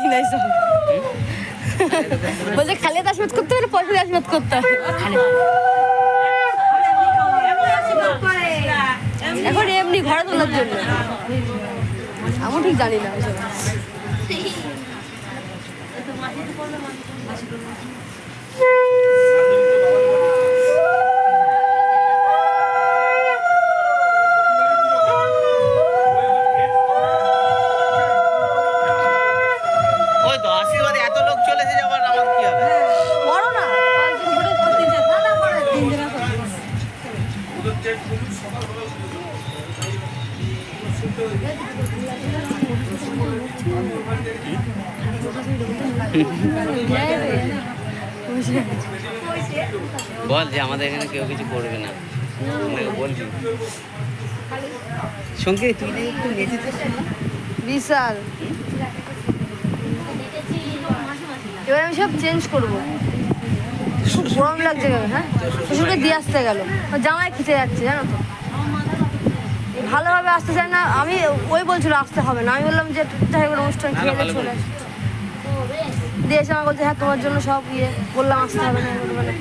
রাখি না এইসব বলছে খালেদ আশীর্বাদ করতে হবে পয়সা দিয়ে আশীর্বাদ করতে হবে এখন এমনি ঘরে তোলার জন্য। আমি ঠিক জানি না। বল যে আমাদের এখানে কেউ কিছু করবে না। বলবি। সঙ্গে তুই বিশাল। এবার আমি সব চেঞ্জ করব। গরম লাগছে কেন হ্যাঁ শ্বশুরকে দিয়ে আসতে গেল জামাই খেতে যাচ্ছে জানো তো ভালোভাবে আসতে চায় না আমি ওই বলছিল আসতে হবে না আমি বললাম যে যাই হোক অনুষ্ঠান খেয়ে চলে। আসি। দিয়ে এসে আমার বলছে হ্যাঁ তোমার জন্য সব ইয়ে বললাম আসতে হবে না বলব না।